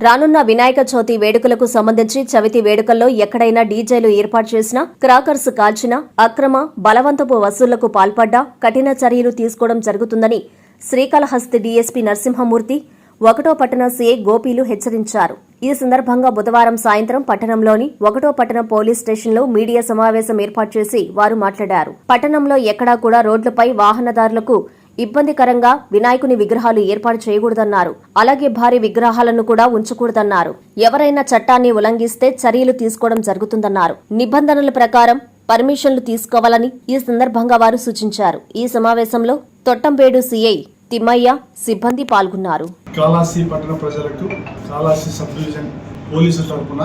రానున్న వినాయక చవితి వేడుకలకు సంబంధించి చవితి వేడుకల్లో ఎక్కడైనా డీజేలు ఏర్పాటు చేసినా క్రాకర్స్ కాల్చినా అక్రమ బలవంతపు వసూళ్ళకు పాల్పడ్డా కఠిన చర్యలు తీసుకోవడం జరుగుతుందని శ్రీకాళహస్తి డీఎస్పీ నరసింహమూర్తి ఒకటో పట్టణ సీఏ గోపీలు హెచ్చరించారు. ఈ సందర్భంగా బుధవారం సాయంత్రం పట్టణంలోని ఒకటో పట్టణ పోలీస్ స్టేషన్లో మీడియా సమావేశం ఏర్పాటు చేసి వారు మాట్లాడారు. పట్టణంలో ఎక్కడా కూడా రోడ్లపై వాహనదారులకు ఇబ్బందికరంగా వినాయకుని విగ్రహాలు ఏర్పాటు చేయకూడదన్నారు. అలాగే భారీ విగ్రహాలను కూడా ఉంచకూడదన్నారు. ఎవరైనా చట్టాన్ని ఉల్లంఘిస్తే చర్యలు తీసుకోవడం జరుగుతుందన్నారు. నిబంధనల ప్రకారం పర్మిషన్లు తీసుకోవాలని ఈ సందర్భంగా వారు సూచించారు. ఈ సమావేశంలో తొట్టంపేడు సిఐ తిమ్మయ్య సిబ్బంది పాల్గొన్నారు. కాళాసి పట్టణ ప్రజలకు కాళాసి సబ్ డివిజన్ పోలీసుల తరఫున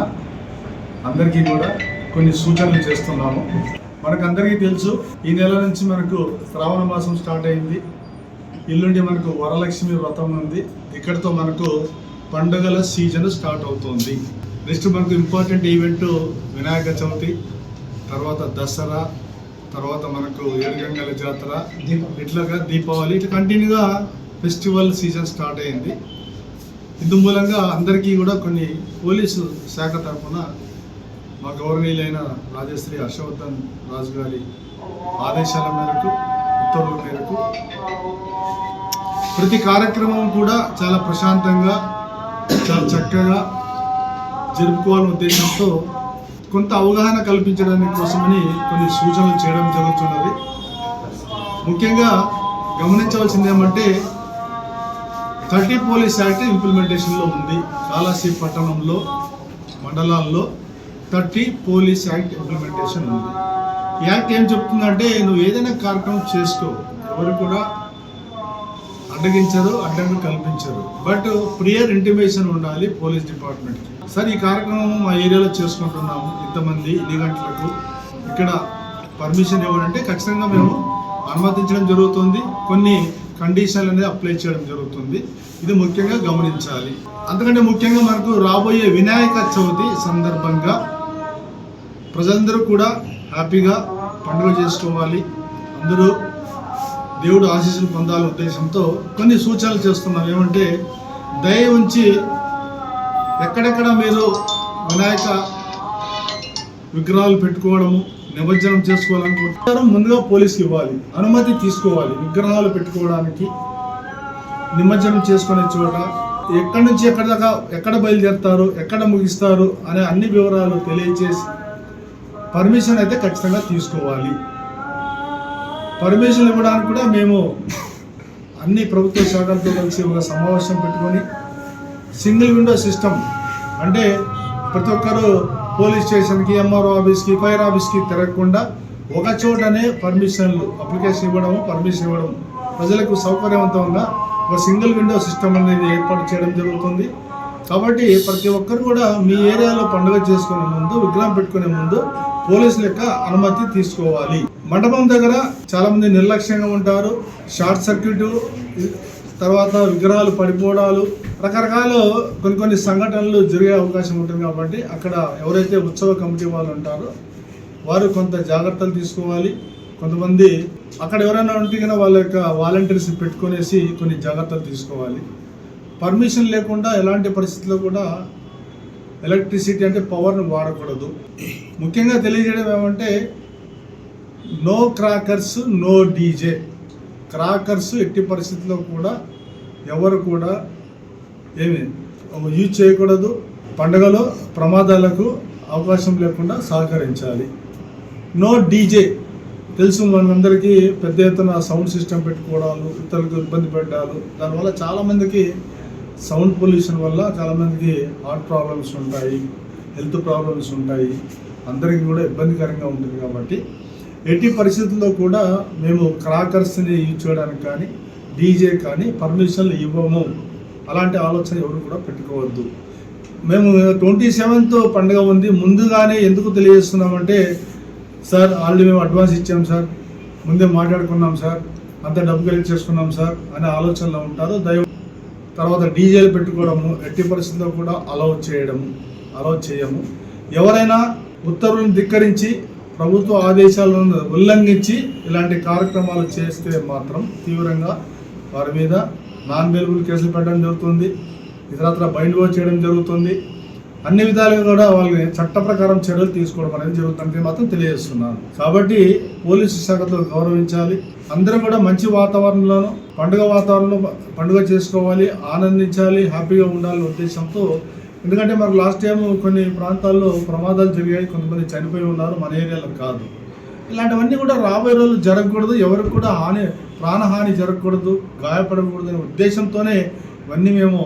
అందరికీ కూడా కొన్ని సూచనలు చేస్తున్నాము. మనకు అందరికీ తెలుసు ఈ నెల నుంచి మనకు శ్రావణ మాసం స్టార్ట్ అయింది. ఎల్లుండి మనకు వరలక్ష్మి వ్రతం ఉంది. ఇక్కడితో మనకు పండుగల సీజన్ స్టార్ట్ అవుతుంది. నెక్స్ట్ మనకు ఇంపార్టెంట్ ఈవెంట్ వినాయక చవితి తర్వాత దసరా తర్వాత మనకు ఏడుగంగల జాతర ఇట్లాగా దీపావళి ఇట్లా కంటిన్యూగా ఫెస్టివల్ సీజన్ స్టార్ట్ అయింది. ఇందు మూలంగా అందరికీ కూడా కొన్ని పోలీసు శాఖ తరఫున మా గౌరవనీయులైన రాజశ్రీ హర్షవర్ధన్ రాజు గారి ఆదేశాల మేరకు ఉత్తర్వుల మేరకు. ప్రతి కార్యక్రమం కూడా చాలా ప్రశాంతంగా చాలా చక్కగా జరుపుకోవాలనే ఉద్దేశంతో కొంత అవగాహన కల్పించడానికి కోసమని కొన్ని సూచనలు చేయడం జరుగుతున్నది. ముఖ్యంగా గమనించవలసింది ఏమంటే థర్టీ పోలీస్ యాక్ట్ ఇంప్లిమెంటేషన్లో ఉంది. కాళాసి పట్టణంలో మండలాల్లో థర్టీ పోలీస్ యాక్ట్ ఇంప్లిమెంటేషన్ ఉంది. యాక్ట్ ఏం చెప్తుందంటే నువ్వు ఏదైనా కార్యక్రమం చేసుకో. ఎవరు కూడా అడ్డగించరు అడ్డంగా కల్పించరు. బట్ ప్రియర్ ఇంటిమేషన్ ఉండాలి పోలీస్ డిపార్ట్మెంట్కి. సార్ ఈ కార్యక్రమం మా ఏరియాలో చేసుకుంటున్నాము ఇంతమంది ఇన్ని గంటలకు ఇక్కడ పర్మిషన్ ఇవ్వాలంటే ఖచ్చితంగా మేము అనుమతించడం జరుగుతుంది. కొన్ని కండిషన్లు అనేది అప్లై చేయడం జరుగుతుంది. ఇది ముఖ్యంగా గమనించాలి. అంతకంటే ముఖ్యంగా మనకు రాబోయే వినాయక చవితి సందర్భంగా ప్రజలందరూ కూడా హ్యాపీగా పండుగ చేసుకోవాలి. అందరూ దేవుడు ఆశీస్సులు పొందాలి ఉద్దేశంతో కొన్ని సూచనలు చేస్తున్నాం ఏమంటే దయ ఉంచి ఎక్కడెక్కడ మీరు వినాయక విగ్రహాలు పెట్టుకోవడము నిమజ్జనం చేసుకోవాలనుకుంటున్నారు ముందుగా పోలీస్కి ఇవ్వాలి. అనుమతి తీసుకోవాలి విగ్రహాలు పెట్టుకోవడానికి. నిమజ్జనం చేసుకునే చోట ఎక్కడి నుంచి ఎక్కడ దాకా ఎక్కడ బయలుదేరుతారు ఎక్కడ ముగిస్తారు అనే అన్ని వివరాలు తెలియజేసి పర్మిషన్ అయితే ఖచ్చితంగా తీసుకోవాలి. పర్మిషన్ ఇవ్వడానికి కూడా మేము అన్ని ప్రభుత్వ శాఖలతో కలిసి ఒక సమావేశం పెట్టుకొని సింగిల్ విండో సిస్టమ్ అంటే ప్రతి ఒక్కరు పోలీస్ స్టేషన్కి ఎంఆర్ఓ ఆఫీస్కి ఫైర్ ఆఫీస్కి తిరగకుండా ఒక చోటనే పర్మిషన్లు అప్లికేషన్ ఇవ్వడము పర్మిషన్ ఇవ్వడం. ప్రజలకు సౌకర్యవంతంగా ఒక సింగిల్ విండో సిస్టమ్ అనేది ఏర్పాటు చేయడం జరుగుతుంది. కాబట్టి ప్రతి ఒక్కరు కూడా మీ ఏరియాలో పండుగ చేసుకునే ముందు విగ్రహం పెట్టుకునే ముందు పోలీసుల యొక్క అనుమతి తీసుకోవాలి. మండపం దగ్గర చాలా మంది నిర్లక్ష్యంగా ఉంటారు. షార్ట్ సర్క్యూట్ తర్వాత విగ్రహాలు పడిపోవడాలు రకరకాల కొన్ని కొన్ని సంఘటనలు జరిగే అవకాశం ఉంటుంది కాబట్టి అక్కడ ఎవరైతే ఉత్సవ కమిటీ వాళ్ళు ఉంటారో వారు కొంత జాగ్రత్తలు తీసుకోవాలి. కొంతమంది అక్కడ ఎవరైనా ఉంటే కనుక వాళ్ళ యొక్క వాలంటీర్స్ పెట్టుకునేసి కొన్ని జాగ్రత్తలు తీసుకోవాలి. పర్మిషన్ లేకుండా ఎలాంటి పరిస్థితుల్లో కూడా ఎలక్ట్రిసిటీ అంటే పవర్ని వాడకూడదు. ముఖ్యంగా తెలియజేయడం ఏమంటే no crackers no DJ crackers ఎట్టి పరిస్థితుల్లో కూడా ఎవరు కూడా ఏమి యూజ్ చేయకూడదు. పండుగలో ప్రమాదాలకు అవకాశం లేకుండా సహకరించాలి. నో డీజే తెలుసు మనందరికీ పెద్ద ఎత్తున సౌండ్ సిస్టమ్ పెట్టుకోవడాలు ఇతరులకు ఇబ్బంది పెట్టాలు దానివల్ల చాలామందికి సౌండ్ పొల్యూషన్ వల్ల చాలామందికి హార్ట్ ప్రాబ్లమ్స్ ఉంటాయి హెల్త్ ప్రాబ్లమ్స్ ఉంటాయి అందరికీ కూడా ఇబ్బందికరంగా ఉంటుంది కాబట్టి ఎట్టి పరిస్థితుల్లో కూడా మేము క్రాకర్స్ని యూజ్ చేయడానికి కానీ డీజే కానీ పర్మిషన్లు ఇవ్వము. అలాంటి ఆలోచన ఎవరు కూడా పెట్టుకోవద్దు. మేము ట్వంటీ సెవెంత్ పండుగ ఉంది. ముందుగానే ఎందుకు తెలియజేస్తున్నామంటే సార్ ఆల్రెడీ మేము అడ్వాన్స్ ఇచ్చాం సార్. ముందే మాట్లాడుకున్నాం సార్. అంత డబ్బు కలెక్ట్ చేసుకున్నాం సార్ అనే ఆలోచనలో ఉంటారు. దయ తర్వాత డీజేలు పెట్టుకోవడము ఎట్టి పరిస్థితుల్లో కూడా అలౌ చేయడము అలౌ చేయము. ఎవరైనా ఉత్తర్వులను ధిక్కరించి ప్రభుత్వ ఆదేశాలను ఉల్లంఘించి ఇలాంటి కార్యక్రమాలు చేస్తే మాత్రం తీవ్రంగా వారి మీద నాన్ బెయిలబుల్ కేసులు పెట్టడం జరుగుతుంది. ఇతరత్ర బైండ్ చేయడం జరుగుతుంది. అన్ని విధాలుగా కూడా వాళ్ళని చట్ట ప్రకారం చర్యలు తీసుకోవడం అనేది జరుగుతుందని మాత్రం తెలియజేస్తున్నాను. కాబట్టి పోలీసు శాఖతో గౌరవించాలి. అందరం కూడా మంచి వాతావరణంలోనూ పండుగ వాతావరణంలో పండుగ చేసుకోవాలి ఆనందించాలి హ్యాపీగా ఉండాలనే ఉద్దేశంతో. ఎందుకంటే మనకు లాస్ట్ టైం కొన్ని ప్రాంతాల్లో ప్రమాదాలు జరిగాయి. కొంతమంది చనిపోయి ఉన్నారు. మన ఏరియాలో కాదు. ఇలాంటివన్నీ కూడా రాబోయే రోజులు జరగకూడదు. ఎవరికి కూడా హాని ప్రాణహాని జరగకూడదు గాయపడకూడదు అనే ఉద్దేశంతోనే ఇవన్నీ మేము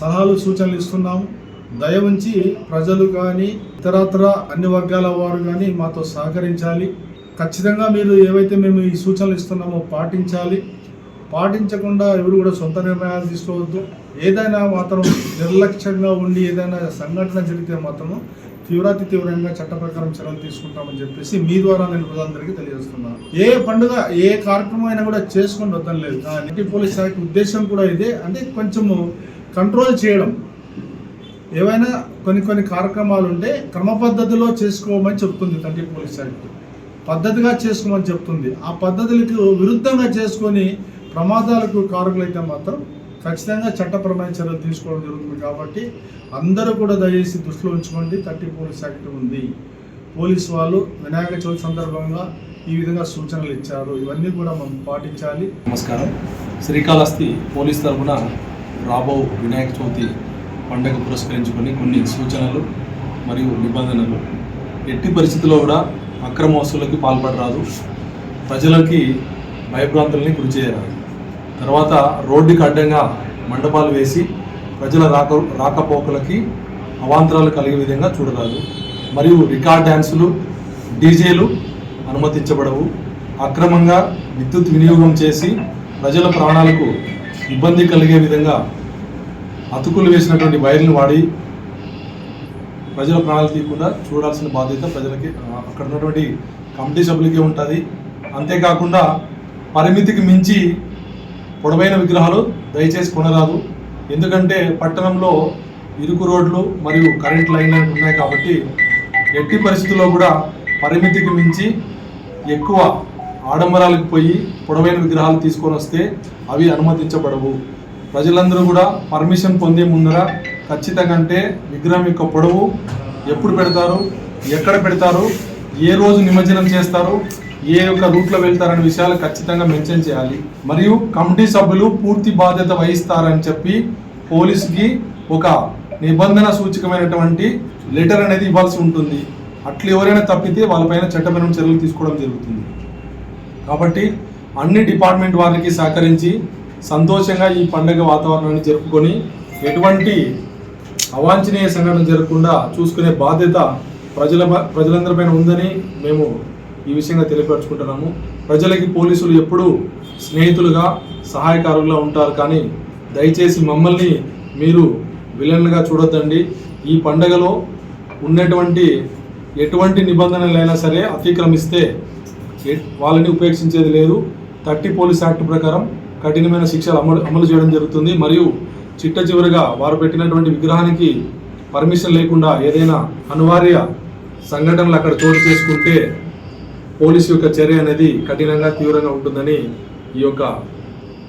సలహాలు సూచనలు ఇస్తున్నాము. దయ ఉంచి ప్రజలు కానీ ఇతరత్ర అన్ని వర్గాల వారు కానీ మాతో సహకరించాలి. ఖచ్చితంగా మీరు ఏవైతే మేము ఈ సూచనలు ఇస్తున్నామో పాటించాలి. పాటించకుండా ఎవరు కూడా సొంత నిర్ణయాలు తీసుకోవద్దు. ఏదైనా మాత్రం నిర్లక్ష్యంగా ఉండి ఏదైనా సంఘటన జరిగితే మాత్రము తీవ్రాతి తీవ్రంగా చట్ట ప్రకారం చర్యలు తీసుకుంటామని చెప్పేసి మీ ద్వారా నేను ప్రజలందరికీ తెలియజేస్తున్నాను ఏ పండుగ ఏ కార్యక్రమం అయినా కూడా చేసుకుని వద్దని లేదు. కానీ పోలీస్ శాఖ ఉద్దేశం కూడా ఇదే. అంటే కొంచెము కంట్రోల్ చేయడం. ఏవైనా కొన్ని కొన్ని కార్యక్రమాలు ఉంటే క్రమ పద్ధతిలో చేసుకోమని చెప్తుంది తండ్రి పోలీస్ యాక్ట్ పద్ధతిగా చేసుకోమని చెప్తుంది. ఆ పద్ధతులకు విరుద్ధంగా చేసుకొని ప్రమాదాలకు కారకులైతే మాత్రం ఖచ్చితంగా చట్టపరమైన చర్యలు తీసుకోవడం జరుగుతుంది కాబట్టి అందరూ కూడా దయచేసి దృష్టిలో ఉంచుకోండి. థర్టీ పోలీస్ యాక్ట్ ఉంది. పోలీస్ వాళ్ళు వినాయక చవితి సందర్భంగా ఈ విధంగా సూచనలు ఇచ్చారు. ఇవన్నీ కూడా మనం పాటించాలి. నమస్కారం. శ్రీకాళహస్తి పోలీస్ తరఫున రాబో వినాయక చవితి పండుగ పురస్కరించుకొని కొన్ని సూచనలు మరియు నిబంధనలు. ఎట్టి పరిస్థితుల్లో కూడా అక్రమ వసూళ్ళకి పాల్పడరాదు. ప్రజలకి భయభ్రాంతుల్ని గురి చేయరాదు. తర్వాత రోడ్డుకి అడ్డంగా మండపాలు వేసి ప్రజల రాక రాకపోకలకి అవాంతరాలు కలిగే విధంగా చూడరాదు. మరియు రికార్డ్ డ్యాన్సులు డీజేలు అనుమతించబడవు. అక్రమంగా విద్యుత్ వినియోగం చేసి ప్రజల ప్రాణాలకు ఇబ్బంది కలిగే విధంగా అతుకులు వేసినటువంటి వైర్లను వాడి ప్రజల ప్రాణాలు తీయకుండా చూడాల్సిన బాధ్యత ప్రజలకి అక్కడ ఉన్నటువంటి కమిటీ సభ్యులకి ఉంటుంది. అంతేకాకుండా పరిమితికి మించి పొడవైన విగ్రహాలు దయచేసి కొనరాదు. ఎందుకంటే పట్టణంలో ఇరుకు రోడ్లు మరియు కరెంట్ లైన్లు ఉన్నాయి కాబట్టి ఎట్టి పరిస్థితుల్లో కూడా పరిమితికి మించి ఎక్కువ ఆడంబరాలకు పోయి పొడవైన విగ్రహాలు తీసుకొని వస్తే అవి అనుమతించబడవు. ప్రజలందరూ కూడా పర్మిషన్ పొందే ముందర ఖచ్చితంగా అంటే విగ్రహం యొక్క పొడవు ఎప్పుడు పెడతారు ఎక్కడ పెడతారు ఏ రోజు నిమజ్జనం చేస్తారు ఏ యొక్క రూట్లో వెళ్తారనే విషయాలు ఖచ్చితంగా మెన్షన్ చేయాలి. మరియు కమిటీ సభ్యులు పూర్తి బాధ్యత వహిస్తారని చెప్పి పోలీసుకి ఒక నిబంధన సూచకమైనటువంటి లెటర్ అనేది ఇవ్వాల్సి ఉంటుంది. అట్లు ఎవరైనా తప్పితే వాళ్ళపైన చట్టపరమైన చర్యలు తీసుకోవడం జరుగుతుంది. కాబట్టి అన్ని డిపార్ట్మెంట్ వారికి సహకరించి సంతోషంగా ఈ పండుగ వాతావరణాన్ని జరుపుకొని ఎటువంటి అవాంఛనీయ సంఘటన జరగకుండా చూసుకునే బాధ్యత ప్రజల ప్రజలందరిపైన ఉందని మేము ఈ విషయంగా తెలియపరచుకుంటున్నాము. ప్రజలకి పోలీసులు ఎప్పుడూ స్నేహితులుగా సహాయకారులుగా ఉంటారు కానీ దయచేసి మమ్మల్ని మీరు విలన్లుగా చూడొద్దండి. ఈ పండగలో ఉన్నటువంటి ఎటువంటి నిబంధనలైనా సరే అతిక్రమిస్తే వాళ్ళని ఉపేక్షించేది లేదు. థర్టీ పోలీస్ యాక్ట్ ప్రకారం కఠినమైన శిక్షలు అమలు అమలు చేయడం జరుగుతుంది. మరియు చిట్ట చివరిగా వారు పెట్టినటువంటి విగ్రహానికి పర్మిషన్ లేకుండా ఏదైనా అనివార్య సంఘటనలు అక్కడ చోటు చేసుకుంటే పోలీసు యొక్క చర్య అనేది కఠినంగా తీవ్రంగా ఉంటుందని ఈ యొక్క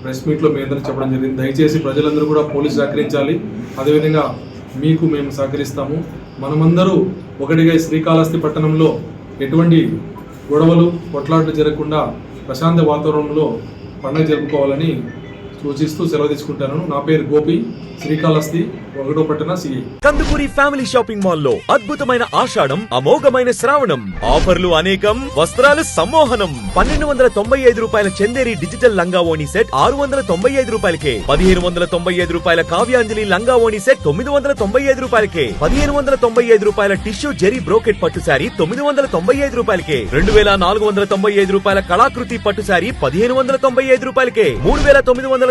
ప్రెస్ మీట్లో మీ అందరూ చెప్పడం జరిగింది. దయచేసి ప్రజలందరూ కూడా పోలీసు సహకరించాలి. అదేవిధంగా మీకు మేము సహకరిస్తాము. మనమందరూ ఒకటిగా శ్రీకాళహస్తి పట్టణంలో ఎటువంటి గొడవలు కొట్లాట్లు జరగకుండా ప్రశాంత వాతావరణంలో పండుగ జరుపుకోవాలని సూచిస్తూ సెలవు తీసుకుంటాను. నా పేరు గోపి శ్రీకాళహస్తి ఒకటో పట్టణ సిఐ కందుకూరి ఫ్యామిలీ షాపింగ్ మాల్లో అద్భుతమైన ఆషాఢం అమోఘమైన శ్రావణం ఆఫర్లు అనేకం వస్త్రాలు సమ్మోహనం. పన్నెండు వందల తొంభై ఐదు రూపాయల చందేరి డిజిటల్ లంగా ఓణి సెట్ ఆరు వందల తొంభై ఐదు రూపాయలకే. పదిహేను వందల తొంభై ఐదు రూపాయల కావ్యాంజలి లంగా ఓణి సెట్ తొమ్మిది వందల తొంభై ఐదు రూపాయలకే. పదిహేను వందల తొంభై ఐదు రూపాయల టిష్యూ జెరీ బ్రోకెట్ పట్టు శారీ తొమ్మిది వందల తొంభై ఐదు రూపాయలకే. రెండు వేల నాలుగు వందల తొంభై ఐదు రూపాయల కళాకృతి పట్టు శారీ పదిహేను వందల తొంభై ఐదు రూపాయలకే. మూడు వేల తొమ్మిది వందల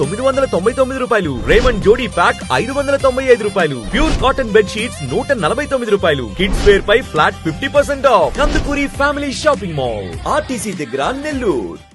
తొమ్మిది వందల తొంభై తొమ్మిది రూపాయలు. రేమండ్ జోడీ ప్యాక్ ఐదు వందల తొంభై ఐదు రూపాయలు. ప్యూర్ కాటన్ బెడ్ షీట్స్ నూట నలభై తొమ్మిది రూపాయలు. కిడ్స్ వేర్ పై flat fifty percent off. Kandukuri family shopping mall. RTC దగ్గర నెల్లూరు.